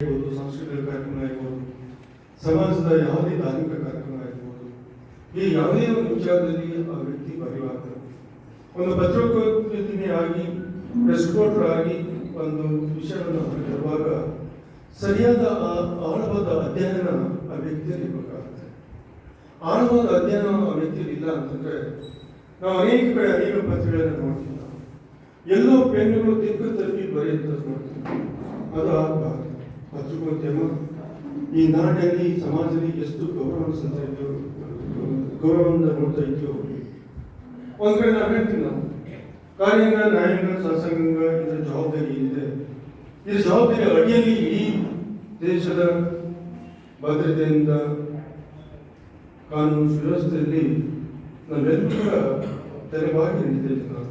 ಇರ್ಬೋದು ಸಾಂಸ್ಕೃತಿಕ ಕಾರ್ಯಕ್ರಮ ಇರ್ಬೋದು ಸಮಾಜದ ಯಾವುದೇ ಧಾರ್ಮಿಕ ಕಾರ್ಯಕ್ರಮ ಇರ್ಬೋದು ಈ ಯಾವುದೇ ಒಂದು ವಿಚಾರದಲ್ಲಿ ಆ ವ್ಯಕ್ತಿ ಭಾಗಿಯಾಗ್ತಾರೆ ಒಂದು ಪತ್ರಿಕೋದ್ಯಮಿ ಆಗಿ ಪ್ರೆಸ್ ಆಗಿ ಒಂದು ವಿಷಯವನ್ನು ಹೊರಗಿರುವಾಗ ಸರಿಯಾದ ಆ ಆಳವಾದ ಅಧ್ಯಯನ ಆ ವ್ಯಕ್ತಿಯಲ್ಲಿ ಇರಬೇಕಾಗುತ್ತೆ. ಆಳವಾದ ಅಧ್ಯಯನ ಆ ವ್ಯಕ್ತಿಯಲ್ಲಿ ಇಲ್ಲ ಅಂತಂದ್ರೆ ನಾವು ಅನೇಕ ಕಡೆ ಅನೇಕ ಪತ್ರಿಕೆಗಳನ್ನು ನೋಡ್ತೀವಿ ಎಲ್ಲೋ ಪೆನ್ನುಗಳು ದಿಕ್ಕು ತಪ್ಪಿ ಬರೆಯುವಂಥದ್ದು ನೋಡ್ತೀವಿ. ಅದು ಆಗಬಾರ್ದು. ಪತ್ರಿಕೋದ್ಯಮ ಈ ನಾಡಲ್ಲಿ ಈ ಸಮಾಜದಲ್ಲಿ ಎಷ್ಟು ಗೌರವ ಸಂತೈತೆಯೋ ಗೌರವದಿಂದ ನೋಡ್ತಾ ಇದೆಯೋ ಒಂದ್ ಕಡೆ ನಾವು ಹೇಳ್ತೀವಿ ನಾವು ಕಾರ್ಯಾಂಗ, ನ್ಯಾಯಾಂಗ ಶಾಸಕಾಂಗ ಇದರ ಜವಾಬ್ದಾರಿ ಏನಿದೆ? ಇದರ ಜವಾಬ್ದಾರಿ ಅಡಿಯಲ್ಲಿ ಇಡೀ ದೇಶದ ಭದ್ರತೆಯಿಂದ ಕಾನೂನು ಸುವ್ಯವಸ್ಥೆಯಲ್ಲಿ ನಾವೆಲ್ಲರೂ ಕೂಡ ತೆರೆವಾಗಿ ನಿಂತಿದ್ದೇವೆ ನಾವು.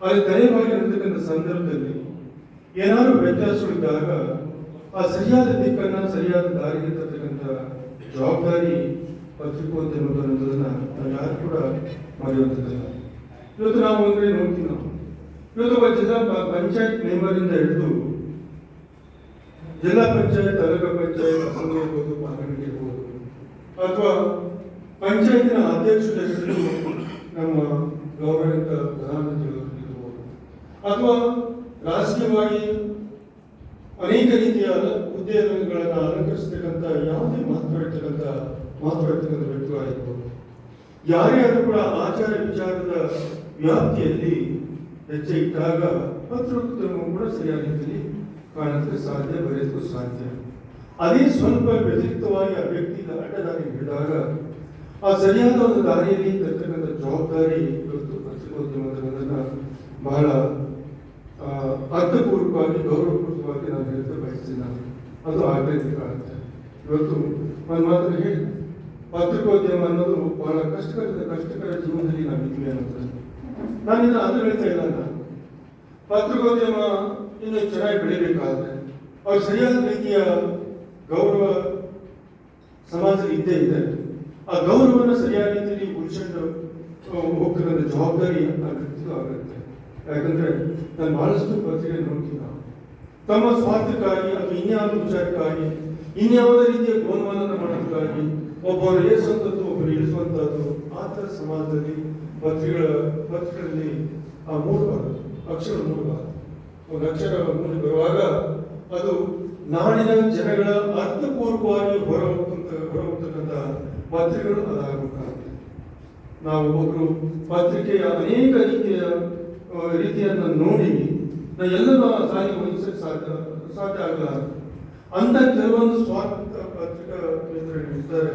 ಅಲ್ಲಿ ತೆರೆವಾಗಿ ನಿಂತಕ್ಕಂಥ ಸಂದರ್ಭದಲ್ಲಿ ಏನಾದರೂ ವ್ಯತ್ಯಾಸಗಳಿದ್ದಾಗ ಆ ಸರಿಯಾದ ದಿಕ್ಕನ್ನ ಸರಿಯಾದ ದಾರಿಗೆ ತರ್ತಕ್ಕಂಥ ಜವಾಬ್ದಾರಿ ಪತ್ರಿಕೋದ್ಯಮ ನಾವು ಯಾರು ಕೂಡ ಮರೆಯುವಂಥದ್ದಲ್ಲ ಇವತ್ತು ನಾವು ಕಡೆ ನೋಡ್ತೀವಿ ನಾವು? ಇವತ್ತು ಜಿಲ್ಲಾ ಪಂಚಾಯತ್ ಮೆಂಬರಿಂದ ಹಿಡಿದು ಜಿಲ್ಲಾ ಪಂಚಾಯತ್, ತಾಲೂಕು ಪಂಚಾಯತ್, ಅಸೆಂಬ್ಲಿ ಇರ್ಬೋದು ಪಾರ್ಲಿಮೆಂಟ್ ಇರ್ಬೋದು ಅಥವಾ ಪಂಚಾಯತಿನ ಅಧ್ಯಕ್ಷರು ನಮ್ಮ ಗೌರವಿತ ಪ್ರಧಾನಮಂತ್ರಿಗಳು ಅಥವಾ ರಾಜಕೀಯವಾಗಿ ಅನೇಕ ರೀತಿಯ ಹುದ್ದೆಗಳನ್ನು ಅಲಂಕರಿಸತಕ್ಕಂಥ ಯಾವುದೇ ಮಹತ್ವ ಇರ್ತಕ್ಕಂಥ ಮಹತ್ವ ಇರ್ತಕ್ಕಂಥ ವ್ಯಕ್ತಿಗಳಾಗಿರ್ಬೋದು. ಯಾರೇ ಆದರೂ ಕೂಡ ಆಚಾರ ವಿಚಾರದ ವ್ಯಾಪ್ತಿಯಲ್ಲಿ ಹೆಜ್ಜೆ ಇಟ್ಟಾಗ ಪತ್ರಿಕೋದ್ಯಮ ಕೂಡ ಸರಿಯಾದ ರೀತಿಯಲ್ಲಿ ಕಾಣಕ್ಕೆ ಸಾಧ್ಯ, ಬರೆಯಲು ಸಾಧ್ಯ. ಅದೇ ಸ್ವಲ್ಪ ವ್ಯತಿರಿಕ್ತವಾಗಿ ಆ ವ್ಯಕ್ತಿಗೆ ಅಡ್ಡದಾರಿ ಹಿಡಿದಾಗ ಆ ಸರಿಯಾದ ಒಂದು ದಾರಿಯಲ್ಲಿ ತರ್ತಕ್ಕಂಥ ಜವಾಬ್ದಾರಿ ಇವತ್ತು ಪತ್ರಿಕೋದ್ಯಮದನ್ನ ಬಹಳ ಅರ್ಥಪೂರ್ವಕವಾಗಿ ಗೌರವಪೂರ್ವಕವಾಗಿ ನಾನು ಹೇಳ್ತಾ ಬಯಸ್ತೀನಿ ನಾನು ಅದು ಆಗ್ಬೇಕು ಆಗುತ್ತೆ. ಇವತ್ತು ಒಂದು ಮಾತ್ರ ಹೇಳಿ. ಪತ್ರಿಕೋದ್ಯಮ ಅನ್ನೋದು ಬಹಳ ಕಷ್ಟಕರ ಕಷ್ಟಕರ ಜೀವನದಲ್ಲಿ ನಾವು ಇದ್ದೀನಿ ಅನ್ನೋದು ನಾನು ಇದನ್ನು ಅದು ಹೇಳ್ತಾ ಇಲ್ಲ ನಾನು ಪತ್ರಿಕೋದ್ಯಮ ಇನ್ನು ಚೆನ್ನಾಗಿ ಬೆಳಿಬೇಕಾದ್ರೆ ಅವ್ರು ಸರಿಯಾದ ರೀತಿಯ ಗೌರವ ಸಮಾಜ ಇದ್ದೇ ಇದೆ. ಆ ಗೌರವನ ಸರಿಯಾದ ರೀತಿಯಲ್ಲಿ ಉಳಿಸ್ಕೊಂಡು ಹೋಗ್ತಕ್ಕಂಥ ಜವಾಬ್ದಾರಿ ಆಗುತ್ತೆ. ಯಾಕಂದ್ರೆ ನಾನು ಬಹಳಷ್ಟು ಪತ್ರಿಕೆ ನೋಡ್ತೀನಿ ತಮ್ಮ ಸ್ವಾರ್ಥಕ್ಕಾಗಿ ಅಥವಾ ಇನ್ಯಾವ ವಿಚಾರಕ್ಕಾಗಿ, ಇನ್ಯಾವುದೇ ರೀತಿಯ ಗೋನ್ಮಾನನ ಮಾಡೋದಕ್ಕಾಗಿ ಒಬ್ಬರು ಏರಿಸುವಂಥದ್ದು ಒಬ್ಬರು ಇಳಿಸುವಂಥದ್ದು ಆ ಥರ ಸಮಾಜದಲ್ಲಿ ಪತ್ರಿಕೆಗಳ ಪತ್ರಿಕೆಗಳಲ್ಲಿ ಆ ಮೂಡಬಾರದು ಅಕ್ಷರ ಮೂಡಬಾರದು. ಒಂದು ಅಕ್ಷರ ಮೂಡಿ ಬರುವಾಗ ಅದು ನಾಡಿನ ಜನಗಳ ಅರ್ಥಪೂರ್ವಕವಾಗಿ ಹೊರ ಹೊರಹೋಗ್ತಕ್ಕಂತಹ ಪತ್ರಿಕೆಗಳು ಅದಾಗಬೇಕಾಗುತ್ತೆ. ನಾವು ಒಬ್ಬರು ಪತ್ರಿಕೆಯ ಅನೇಕ ರೀತಿಯ ರೀತಿಯನ್ನ ನೋಡಿ ನಾವು ಎಲ್ಲರೂ ಆ ಸಾರಿ ವಹಿಸಕ್ಕೆ ಸಾಧ್ಯ ಸಾಧ್ಯ ಆಗಲ್ಲ. ಅಂತ ಕೆಲವೊಂದು ಸ್ವಾರ್ಥ ಪತ್ರಿಕಾ ಇರ್ತಾರೆ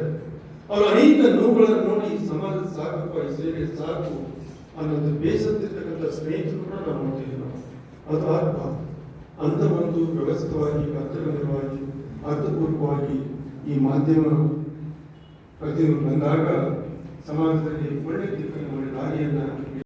ಅವರು ಅನೇಕ ನೋವುಗಳನ್ನು ನೋಡಿ ಸಮಾಜದ ಸಾಕಪ್ಪ ಈ ಸೇವೆ ಸಾಕು ಅನ್ನೋದು ಬೇಸತ್ತಿರ್ತಕ್ಕಂಥ ಸ್ನೇಹಿತರು ಕೂಡ ನಾವು ನೋಡ್ತೀವಿ ನಾವು. ಅದು ಆಗಬಾರ್ದು ಅಂತ ಒಂದು ವ್ಯವಸ್ಥಿತವಾಗಿ ಕರ್ತವ್ಯವಾಗಿ ಅರ್ಥಪೂರ್ವಕವಾಗಿ ಈ ಮಾಧ್ಯಮ ಪ್ರತಿಯೊಂದು ಬಂದಾಗ ಸಮಾಜದಲ್ಲಿ ಒಳ್ಳೆ ದಿಕ್ಕನ್ನು ಒಳ್ಳೆ ದಾರಿಯನ್ನ